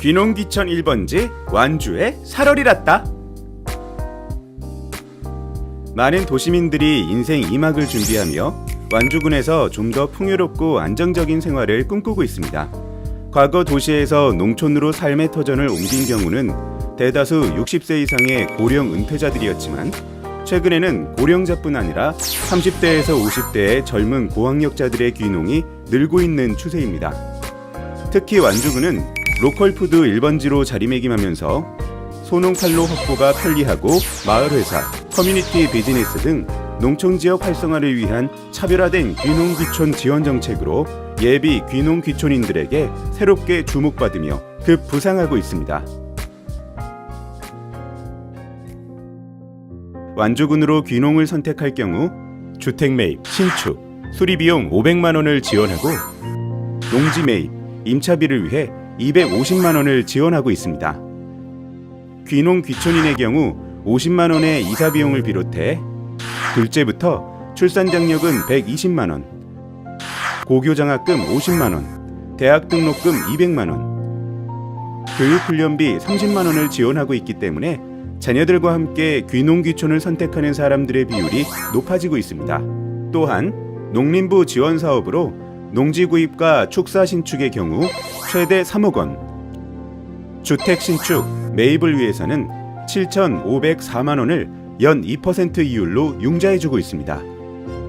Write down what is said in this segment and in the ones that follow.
귀농귀천 1번지 완주에 살얼이 났다. 많은 도시민들이 인생 2막을 준비하며 완주군에서 좀 더 풍요롭고 안정적인 생활을 꿈꾸고 있습니다. 과거 도시에서 농촌으로 삶의 터전을 옮긴 경우는 대다수 60세 이상의 고령 은퇴자들이었지만 최근에는 고령자뿐 아니라 30대에서 50대의 젊은 고학력자들의 귀농이 늘고 있는 추세입니다. 특히 완주군은 로컬 푸드 1번지로 자리매김하면서 소농 판로 확보가 편리하고 마을 회사, 커뮤니티 비즈니스 등 농촌 지역 활성화를 위한 차별화된 귀농 귀촌 지원 정책으로 예비 귀농 귀촌인들에게 새롭게 주목받으며 급부상하고 있습니다. 완주군으로 귀농을 선택할 경우 주택 매입, 신축, 수리 비용 500만 원을 지원하고 농지 매입, 임차비를 위해 250만 원을 지원하고 있습니다. 귀농 귀촌인의 경우 50만 원의 이사 비용을 비롯해 둘째부터 출산 장려금 120만 원, 고교 장학금 50만 원, 대학 등록금 200만 원, 교육 훈련비 30만 원을 지원하고 있기 때문에 자녀들과 함께 귀농 귀촌을 선택하는 사람들의 비율이 높아지고 있습니다. 또한 농림부 지원 사업으로 농지 구입과 축사 신축의 경우 최대 3억 원, 주택 신축 매입을 위해서는 7,504만 원을 연 2% 이율로 융자해주고 있습니다.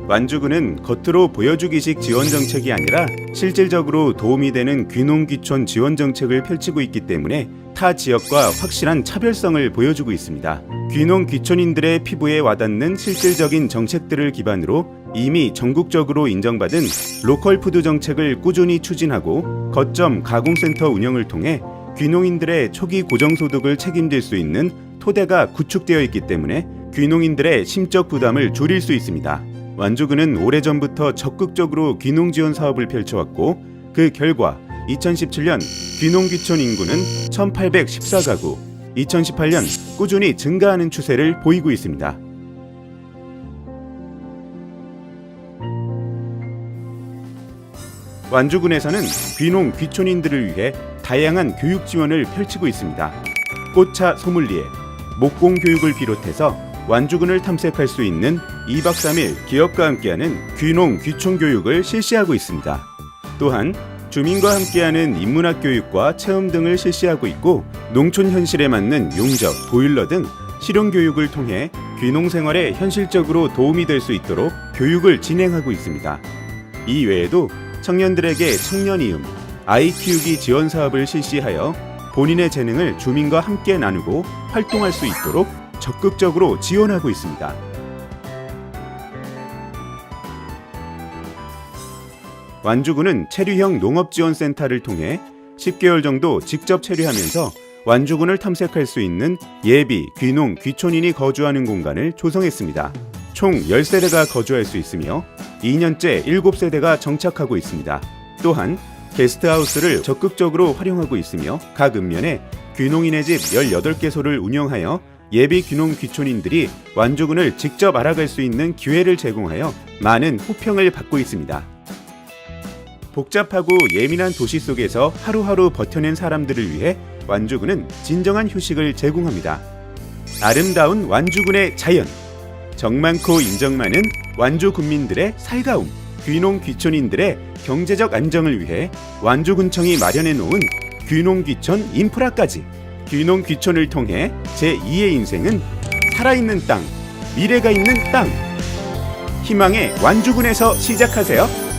완주군은 겉으로 보여주기식 지원 정책이 아니라 실질적으로 도움이 되는 귀농귀촌 지원 정책을 펼치고 있기 때문에 타 지역과 확실한 차별성을 보여주고 있습니다. 귀농귀촌인들의 피부에 와닿는 실질적인 정책들을 기반으로 이미 전국적으로 인정받은 로컬 푸드 정책을 꾸준히 추진하고 거점 가공센터 운영을 통해 귀농인들의 초기 고정소득을 책임질 수 있는 토대가 구축되어 있기 때문에 귀농인들의 심적 부담을 줄일 수 있습니다. 완주군은 오래전부터 적극적으로 귀농 지원 사업을 펼쳐왔고 그 결과 2017년 귀농귀촌 인구는 1814가구, 2018년 꾸준히 증가하는 추세를 보이고 있습니다. 완주군에서는 귀농 귀촌인들을 위해 다양한 교육 지원을 펼치고 있습니다. 꽃차 소믈리에, 목공 교육을 비롯해서 완주군을 탐색할 수 있는 2박 3일 기업과 함께하는 귀농 귀촌 교육을 실시하고 있습니다. 또한 주민과 함께하는 인문학 교육과 체험 등을 실시하고 있고 농촌 현실에 맞는 용접, 보일러 등 실용 교육을 통해 귀농 생활에 현실적으로 도움이 될 수 있도록 교육을 진행하고 있습니다. 이 외에도 청년들에게 청년이음, 아이 키우기 지원 사업을 실시하여 본인의 재능을 주민과 함께 나누고 활동할 수 있도록 적극적으로 지원하고 있습니다. 완주군은 체류형 농업지원센터를 통해 10개월 정도 직접 체류하면서 완주군을 탐색할 수 있는 예비, 귀농, 귀촌인이 거주하는 공간을 조성했습니다. 총 10세대가 거주할 수 있으며 2년째 7세대가 정착하고 있습니다. 또한 게스트하우스를 적극적으로 활용하고 있으며 각 읍면에 귀농인의 집 18개소를 운영하여 예비 귀농 귀촌인들이 완주군을 직접 알아갈 수 있는 기회를 제공하여 많은 호평을 받고 있습니다. 복잡하고 예민한 도시 속에서 하루하루 버텨낸 사람들을 위해 완주군은 진정한 휴식을 제공합니다. 아름다운 완주군의 자연, 정 많고 인정 많은 완주 군민들의 살가움, 귀농 귀촌인들의 경제적 안정을 위해 완주군청이 마련해 놓은 귀농 귀촌 인프라까지 귀농 귀촌을 통해 제 2의 인생은 살아있는 땅, 미래가 있는 땅. 희망의 완주군에서 시작하세요.